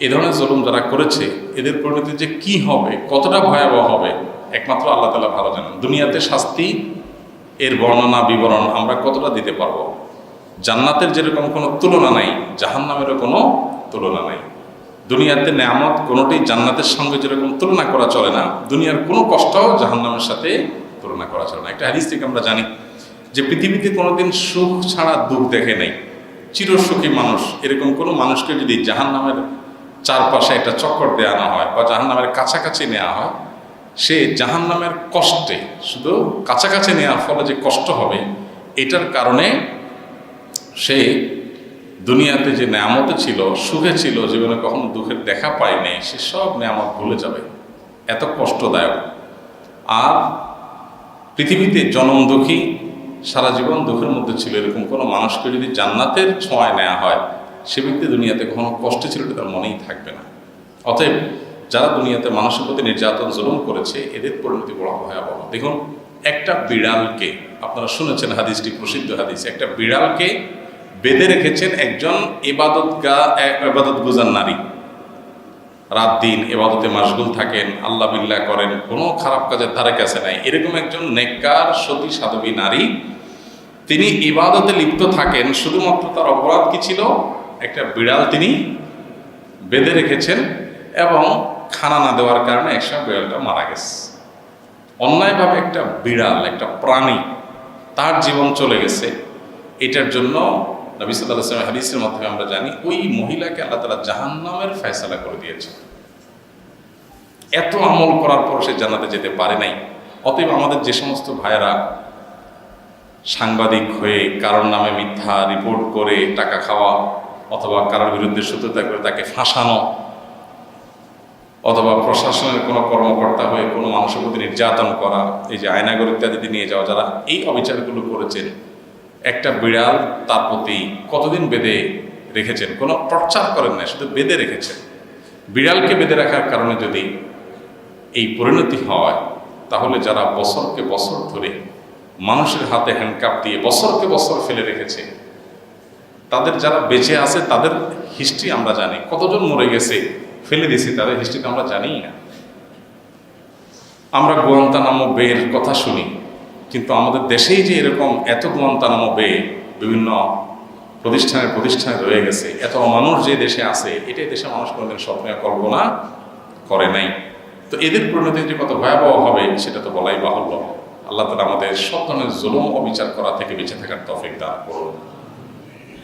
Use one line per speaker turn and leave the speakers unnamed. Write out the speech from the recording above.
এ ধরনের জুলুম যারা করেছে, এদের পরিণতি যে কি হবে, কতটা ভয়াবহ হবে, একমাত্র আল্লাহ তালা ভালো জানেন। দুনিয়াতে শাস্তি, এর বর্ণনা, বিবরণ আমরা কতটা দিতে পারব? জান্নাতের যেরকম কোনো তুলনা নাই, জাহান্নামেরও কোনো তুলনা নাই। দুনিয়াতে নেয়ামত কোনোটি জান্নাতের সঙ্গে যেরকম তুলনা করা চলে না, দুনিয়ার কোনো কষ্টও জাহান্নামের সাথে তুলনা করা চলে না। একটা হাদিস থেকে আমরা জানি যে পৃথিবীতে কোনোদিন সুখ ছাড়া দুঃখ দেখে নেই। চিরসুখী মানুষ, এরকম কোনো মানুষকে যদি জাহান্নামের চারপাশে একটা চক্কর দেওয়ানো হয় বা জাহান্নামের কাছাকাছি নেওয়া হয়, সে জাহান্নামের কষ্টে, শুধু কাছাকাছি নেওয়ার ফলে যে কষ্ট হবে, এটার কারণে সে দুনিয়াতে যে নেয়ামতে ছিল, সুখে ছিল, জীবনে কখনো দুঃখের দেখা পায়নি সে সব নেয়ামত ভুলে যাবে। এত কষ্টদায়ক। আর পৃথিবীতে জনম দুঃখী, সারা জীবন দুঃখের মধ্যে ছিল, এরকম কোনো মানুষকে যদি জান্নাতের ছোঁয়ায় নেওয়া হয় সে ব্যক্তি দুনিয়াতে কখনো কষ্টে ছিল তার মনেই থাকবে না। অতএব যারা দুনিয়াতে মানুষের প্রতি নির্যাতন, জুলুম করেছে, এদের পরিণতি বড় ভয়াবহ। দেখুন, একটা বিড়ালকে, আপনারা শুনেছেন হাদিসটি, প্রসিদ্ধ হাদিস, একটা বিড়ালকে বেঁধে রেখেছেন একজন এবাদত গা এবাদত গুজার নারী। রাত দিন এবাদতে মাসগুল থাকেন, আল্লাহ বিল্লাহ করেন, কোনো খারাপ কাজের ধারে কাছে নাই। এরকম একজন নেককার, সতী, সাধবী নারী, তিনি ইবাদতে লিপ্ত থাকেন, শুধুমাত্র তার অপরাধ কি ছিল? একটা বিড়াল তিনি বেঁধে রেখেছেন এবং খানা না দেওয়ার কারণে একসময় বিড়ালটা মারা গেছে। অন্যায়ভাবে একটা বিড়াল, একটা প্রাণী তার জীবন চলে গেছে। এটার জন্য নবী হাদিসের মাধ্যমে আমরা জানি, ওই মহিলাকে আল্লাহ তালা জাহান্নামের ফয়সালা করে দিয়েছে। এত আমল করার পর সে জানাতে যেতে পারে নাই। অতএব আমাদের যে সমস্ত ভাইয়েরা সাংবাদিক হয়ে কারোর নামে মিথ্যা রিপোর্ট করে টাকা খাওয়া অথবা কারোর বিরুদ্ধে সত্যতা করে তাকে ফাঁসানো, অথবা প্রশাসনের কোনো কর্মকর্তা হয়ে কোনো মানুষের প্রতি নির্যাতন করা, এই যে আয়নাগর ইত্যাদিতে নিয়ে যাওয়া, যারা এই অবিচারগুলো করেছেন, একটা বিড়াল তার প্রতি কতদিন বেঁধে রেখেছেন? কোনো প্রচার করেন না শুধু বেঁধে রেখেছেন। বিড়ালকে বেঁধে রাখার কারণে যদি এই পরিণতি হয়, তাহলে যারা বছরকে বছর ধরে মানুষের হাতে হ্যান্ডকাপ দিয়ে বছরকে বছর ফেলে রেখেছে তাদের যারা বেঁচে আছে, তাদের হিস্ট্রি আমরা জানি। কতজন মরে গেছে, ফেলে দিয়েছি, তাদের হিস্ট্রি তো আমরা জানিই না। আমরা গোয়ান্তানামো বের কথা শুনি, কিন্তু আমাদের দেশেই যে এরকম এত গোয়ান্তানামো বে বিভিন্ন প্রতিষ্ঠানের প্রতিষ্ঠানে রয়ে গেছে, এত মানুষ যে দেশে আছে, এটাই দেশে মানুষ কোনোদিন স্বপ্নে কল্পনা করে নাই। তো এদের পরিণতি যে কত ভয়াবহ হবে, সেটা তো বলাই বাহুল্য। আল্লাহ তালা আমাদের সব ধরনের জুলুম অবিচার করা থেকে বেঁচে থাকার তফিক দান করুন।